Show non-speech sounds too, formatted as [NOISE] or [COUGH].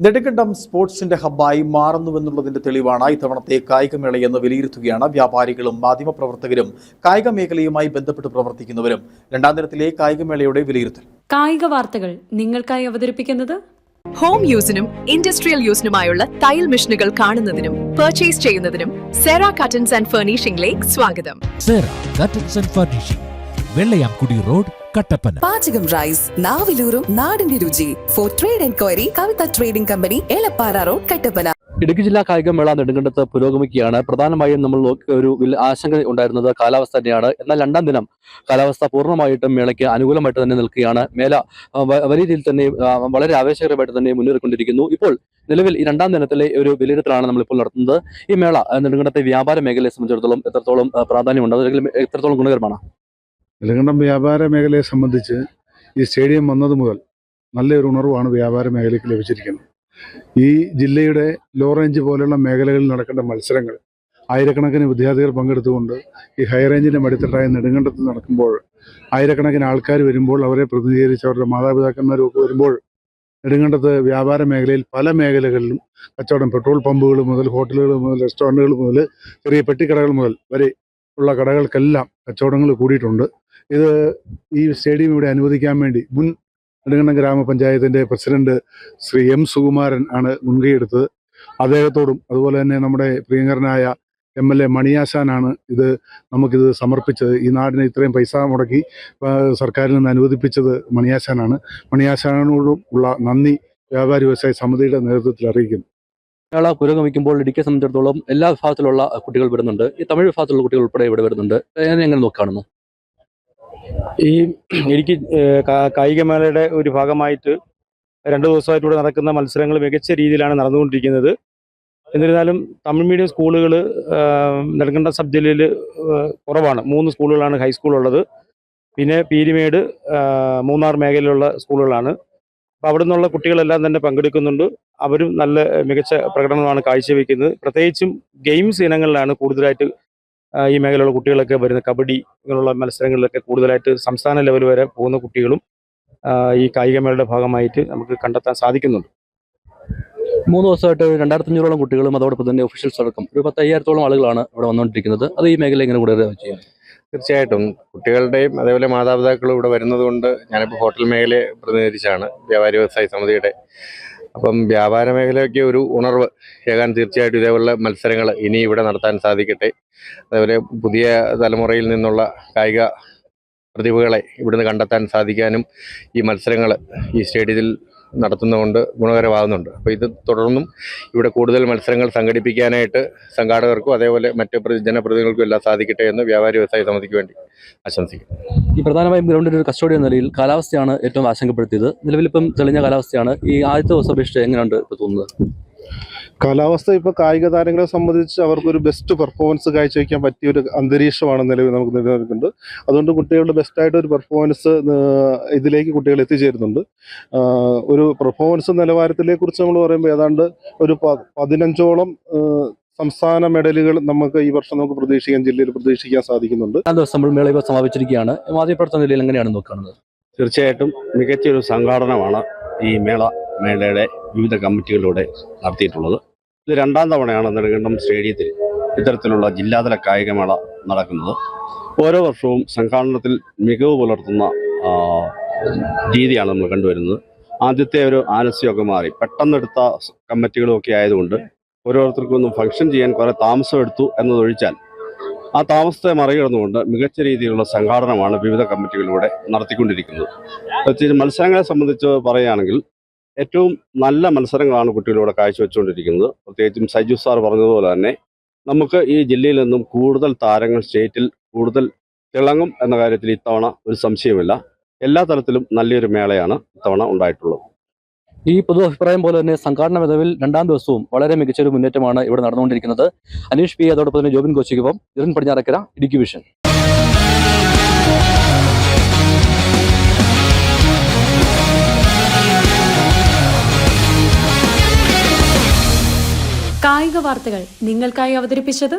നെടുങ്കണ്ടം സ്പോർട്സിന്റെ ഹബ്ബായി മാറുന്നുവെന്നുള്ളതിന്റെ തെളിവാണ് ഇത്തവണത്തെ കായികമേളയെന്ന് വിലയിരുത്തുകയാണ് വ്യാപാരികളും മാധ്യമപ്രവർത്തകരും കായിക മേഖലയുമായി ബന്ധപ്പെട്ട് പ്രവർത്തിക്കുന്നവരും. രണ്ടാം ദിനത്തിലെ കായികമേളയുടെ വിലയിരുത്തൽ. കായിക വാർത്തകൾ നിങ്ങൾക്കായി അവതരിപ്പിക്കുന്നത് ഹോം യൂസിനും ഇൻഡസ്ട്രിയൽ യൂസിനുമായുള്ള തയ്യൽ മെഷീനുകൾ കാണുന്നതിനും പർച്ചേസ് ചെയ്യുന്നതിനും സെറ കട്ടൻസ് ആൻഡ് ഫർണിഷിംഗിലേക്ക് സ്വാഗതം. Sera curtains and furnishing Vellayamkudi road Kattappana. പാചകം റൈസ് നാവിലൂറും നാടിന്റെ രുചി. For trade enquiry Kavitha trading company Elappara road Kattappana. Idukki ജില്ലാ കായികമേള നെടുങ്കണ്ടത്ത് പുരോഗമിക്കുകയാണ്. പ്രധാനമായും നമ്മൾ ഒരു ആശങ്ക ഉണ്ടായിരുന്നത് കാലാവസ്ഥ തന്നെയാണ്. എന്നാൽ രണ്ടാം ദിനം കാലാവസ്ഥ പൂർണമായിട്ടും മേളയ്ക്ക് അനുകൂലമായിട്ട് തന്നെ നിൽക്കുകയാണ്. മേല വലിയ രീതിയിൽ തന്നെ വളരെ ആവേശകരമായിട്ട് തന്നെ മുന്നേറിക്കൊണ്ടിരിക്കുന്നു. ഇപ്പോൾ നിലവിൽ ഈ രണ്ടാം ദിനത്തിലെ ഒരു വിലയിരുത്തലാണ് നമ്മളിപ്പോൾ നടത്തുന്നത്. ഈ മേള നെടുങ്കണ്ടത്തെ വ്യാപാര മേഖലയെ സംബന്ധിച്ചിടത്തോളം എത്രത്തോളം പ്രാധാന്യമുണ്ട്? അല്ലെങ്കിൽ എത്രത്തോളം ഗുണകരമാണ്? നെടുങ്കണ്ടം വ്യാപാര മേഖലയെ സംബന്ധിച്ച് ഈ സ്റ്റേഡിയം വന്നത് മുതൽ നല്ലൊരു ഉണർവാണ് വ്യാപാര മേഖലയ്ക്ക് ലഭിച്ചിരിക്കുന്നത്. ഈ ജില്ലയുടെ ലോ റേഞ്ച് പോലെയുള്ള മേഖലകളിൽ നടക്കേണ്ട മത്സരങ്ങൾ ആയിരക്കണക്കിന് വിദ്യാർത്ഥികൾ പങ്കെടുത്തുകൊണ്ട് ഈ ഹൈ റേഞ്ചിന്റെ മടിത്തട്ടായ നെടുങ്കണ്ടത്ത് നടക്കുമ്പോൾ ആയിരക്കണക്കിന് ആൾക്കാർ വരുമ്പോൾ അവരെ പ്രതിനിധീകരിച്ച് അവരുടെ മാതാപിതാക്കന്മാരും ഒക്കെ വരുമ്പോൾ നെടുങ്കണ്ടത്ത് വ്യാപാര മേഖലയിൽ പല മേഖലകളിലും കച്ചവടം പെട്രോൾ പമ്പുകൾ മുതൽ ഹോട്ടലുകൾ മുതൽ റെസ്റ്റോറന്റുകൾ മുതൽ ചെറിയ പെട്ടിക്കടകൾ മുതൽ വരെ ഉള്ള കടകൾക്കെല്ലാം കച്ചവടങ്ങൾ കൂടിയിട്ടുണ്ട്. ഇത് ഈ സ്റ്റേഡിയം ഇവിടെ അനുവദിക്കാൻ വേണ്ടി മുൻ നെടുങ്കണ്ടം ഗ്രാമപഞ്ചായത്തിന്റെ പ്രസിഡന്റ് ശ്രീ എം സുകുമാരൻ ആണ് മുൻകൈയെടുത്തത്. അദ്ദേഹത്തോടും അതുപോലെ തന്നെ നമ്മുടെ പ്രിയങ്കരനായ എം എൽ എ മണിയാശാനാണ് ഇത് നമുക്കിത് സമർപ്പിച്ചത്. ഈ നാടിന് ഇത്രയും പൈസ മുടക്കി സർക്കാരിൽ നിന്ന് അനുവദിപ്പിച്ചത് മണിയാശാനാണ് മണിയാശാനോടും ഉള്ള നന്ദി വ്യാപാരി വ്യവസായ സമിതിയുടെ നേതൃത്വത്തിൽ അറിയിക്കുന്നു. മലയാള പുരോഗമിക്കുമ്പോൾ ഇടുക്കിയെ സംബന്ധിച്ചിടത്തോളം എല്ലാ വിഭാഗത്തിലുള്ള കുട്ടികൾ വരുന്നുണ്ട്. ഈ തമിഴ് വിഭാഗത്തിലുള്ള കുട്ടികൾ ഉൾപ്പെടെ ഇവിടെ വരുന്നുണ്ട്. എങ്ങനെ നോക്കുകയാണെന്ന് ഈ [CLEARS THROAT] ഇടുക്കി കായികമേളയുടെ ഒരു ഭാഗമായിട്ട് രണ്ട് ദിവസമായിട്ട് നടക്കുന്ന മത്സരങ്ങൾ മികച്ച രീതിയിലാണ് നടന്നുകൊണ്ടിരിക്കുന്നത്. എന്നിരുന്നാലും തമിഴ് മീഡിയം സ്കൂളുകൾ നെടുങ്കണ്ടം സബ് ജില്ലയിൽ കുറവാണ്. മൂന്ന് സ്കൂളുകളാണ് ഹൈസ്കൂളുള്ളത് പിന്നെ പീരിമേട് മൂന്നാർ മേഖലയിലുള്ള സ്കൂളുകളാണ്. അപ്പോൾ അവിടെ നിന്നുള്ള കുട്ടികളെല്ലാം തന്നെ പങ്കെടുക്കുന്നുണ്ട്. അവരും നല്ല മികച്ച പ്രകടനമാണ് കാഴ്ചവെക്കുന്നത്. പ്രത്യേകിച്ചും ഗെയിംസ് ഇനങ്ങളിലാണ് കൂടുതലായിട്ട് ഈ മേഖലയിലുള്ള കുട്ടികളൊക്കെ വരുന്ന കബഡി ഇങ്ങനെയുള്ള മത്സരങ്ങളിലൊക്കെ കൂടുതലായിട്ട് സംസ്ഥാന ലെവൽ വരെ പോകുന്ന കുട്ടികളും ഈ കായികമേളയുടെ ഭാഗമായിട്ട് നമുക്ക് കണ്ടെത്താൻ സാധിക്കുന്നുണ്ട്. മൂന്ന് ദിവസമായിട്ട് രണ്ടായിരത്തി അഞ്ഞൂറോളം കുട്ടികളും അതോടൊപ്പം തന്നെ ഒഫീഷ്യൽസ് അടക്കം ഒരു പത്ത് അയ്യായിരത്തോളം ആളുകളാണ് ഇവിടെ വന്നുകൊണ്ടിരിക്കുന്നത്. അത് ഈ മേഖല എങ്ങനെ കൂടുതൽ ചെയ്യും? തീർച്ചയായിട്ടും. കുട്ടികളുടെയും അതേപോലെ മാതാപിതാക്കളും ഇവിടെ വരുന്നത് കൊണ്ട് ഞാനിപ്പോൾ ഹോട്ടൽ മേഖലയെ പ്രതിനിധീകരിച്ചാണ് വ്യാപാരി വ്യവസായ സമിതിയുടെ അപ്പം വ്യാപാര മേഖലയ്ക്ക് ഒരു ഉണർവ് ഏകാൻ തീർച്ചയായിട്ടും ഇതേപോലുള്ള മത്സരങ്ങൾ ഇനി ഇവിടെ നടത്താൻ സാധിക്കട്ടെ. അതേപോലെ പുതിയ തലമുറയിൽ നിന്നുള്ള കായിക പ്രതിഭകളെ ഇവിടുന്ന് കണ്ടെത്താൻ സാധിക്കാനും ഈ മത്സരങ്ങൾ ഈ സ്റ്റേഡിയത്തിൽ നടത്തുന്നതുകൊണ്ട് ഗുണകരമാകുന്നുണ്ട്. അപ്പോൾ ഇത് തുടർന്നും ഇവിടെ കൂടുതൽ മത്സരങ്ങൾ സംഘടിപ്പിക്കാനായിട്ട് സംഘാടകർക്കും അതേപോലെ മറ്റ് പ്ര- ജനപ്രതിനിധികൾക്കും എല്ലാം സാധിക്കട്ടെ എന്ന് വ്യാപാരി വ്യവസായ സമിതിക്ക് വേണ്ടി ആശംസിക്കുന്നു. ഈ പ്രധാനമായും ഗ്രൗണ്ടിന്റെ ഒരു കസ്റ്റോഡി എന്ന നിലയിൽ കാലാവസ്ഥയാണ് ഏറ്റവും ആശങ്കപ്പെടുത്തിയത്. നിലവിലിപ്പം തെളിഞ്ഞ കാലാവസ്ഥയാണ്. ഈ ആദ്യത്തെ ദിവസം അപേക്ഷിച്ച് എങ്ങനെയുണ്ട് ഇപ്പോൾ തോന്നുന്നത്? കാലാവസ്ഥ ഇപ്പോൾ കായിക താരങ്ങളെ സംബന്ധിച്ച് അവർക്കൊരു ബെസ്റ്റ് പെർഫോമൻസ് കാഴ്ചവെക്കാൻ പറ്റിയ ഒരു അന്തരീക്ഷമാണ് നിലവിൽ നമുക്ക് നിലനിൽക്കുന്നുണ്ട് അതുകൊണ്ട് കുട്ടികളുടെ ബെസ്റ്റായിട്ട് ഒരു പെർഫോമൻസ് ഇതിലേക്ക് കുട്ടികൾ എത്തിച്ചേരുന്നുണ്ട്. ഒരു പെർഫോമൻസ് നിലവാരത്തിലെ കുറിച്ച് നമ്മൾ പറയുമ്പോൾ ഏതാണ്ട് ഒരു പതിനഞ്ചോളം സംസ്ഥാന മെഡലുകൾ നമുക്ക് ഈ വർഷം നമുക്ക് പ്രതീക്ഷിക്കാൻ ജില്ലയിൽ പ്രതീക്ഷിക്കാൻ സാധിക്കുന്നുണ്ട്. ആ ദിവസം നമ്മൾ മേള ഇപ്പോൾ സമാപിച്ചിരിക്കുകയാണ് മാധ്യമപ്രവർത്തന നിലയിൽ എങ്ങനെയാണ് നോക്കുന്നത്? തീർച്ചയായിട്ടും മികച്ചൊരു സംഘാടനമാണ് ഈ മേള മേളയുടെ വിവിധ കമ്മിറ്റികളിലൂടെ നടത്തിയിട്ടുള്ളത്. ഇത് രണ്ടാം തവണയാണ് നെടുങ്കണ്ടം സ്റ്റേഡിയത്തിൽ ഇത്തരത്തിലുള്ള ജില്ലാതല കായികമേള നടക്കുന്നത്. ഓരോ വർഷവും സംഘാടനത്തിൽ മികവ് പുലർത്തുന്ന ആ, രീതിയാണ് നമ്മൾ കണ്ടുവരുന്നത്. ആദ്യത്തെ ഒരു ആലസ്യമൊക്കെ മാറി. പെട്ടെന്നെടുത്ത സ് കമ്മിറ്റികളും ഒക്കെ ആയതുകൊണ്ട് ഓരോരുത്തർക്കും ഒന്നും ഫംഗ്ഷൻ ചെയ്യാൻ കുറെ താമസം എടുത്തു എന്നതൊഴിച്ചാൽ ആ താമസത്തെ മറികടന്നുകൊണ്ട് മികച്ച രീതിയിലുള്ള സംഘാടനമാണ് വിവിധ കമ്മിറ്റികളിലൂടെ നടത്തിക്കൊണ്ടിരിക്കുന്നത്. പ്രത്യേകിച്ച് മത്സരങ്ങളെ സംബന്ധിച്ച് പറയുകയാണെങ്കിൽ ഏറ്റവും നല്ല മത്സരങ്ങളാണ് കുട്ടികളിലൂടെ കാഴ്ചവെച്ചുകൊണ്ടിരിക്കുന്നത്. പ്രത്യേകിച്ചും സൈജു സാർ പറഞ്ഞതുപോലെ തന്നെ നമുക്ക് ഈ ജില്ലയിൽ നിന്നും കൂടുതൽ താരങ്ങൾ സ്റ്റേറ്റിൽ കൂടുതൽ തിളങ്ങും എന്ന കാര്യത്തിൽ ഇത്തവണ ഒരു സംശയമില്ല എല്ലാ തലത്തിലും നല്ലൊരു മേളയാണ് ഇത്തവണ ഉണ്ടായിട്ടുള്ളത്. ഈ പൊതു അഭിപ്രായം പോലെ തന്നെ സംഘാടന മികവിൽ രണ്ടാം ദിവസവും വളരെ മികച്ചൊരു മുന്നേറ്റമാണ് ഇവിടെ നടന്നുകൊണ്ടിരിക്കുന്നത്. അനീഷ് പി അതോടൊപ്പം തന്നെ ജോബിൻ കോച്ചിക്കൊപ്പം ഇറൻ പടിഞ്ഞാറക്കര ഇടുക്കി വിഷൻ. കായിക വാർത്തകൾ നിങ്ങൾക്കായി അവതരിപ്പിച്ചത്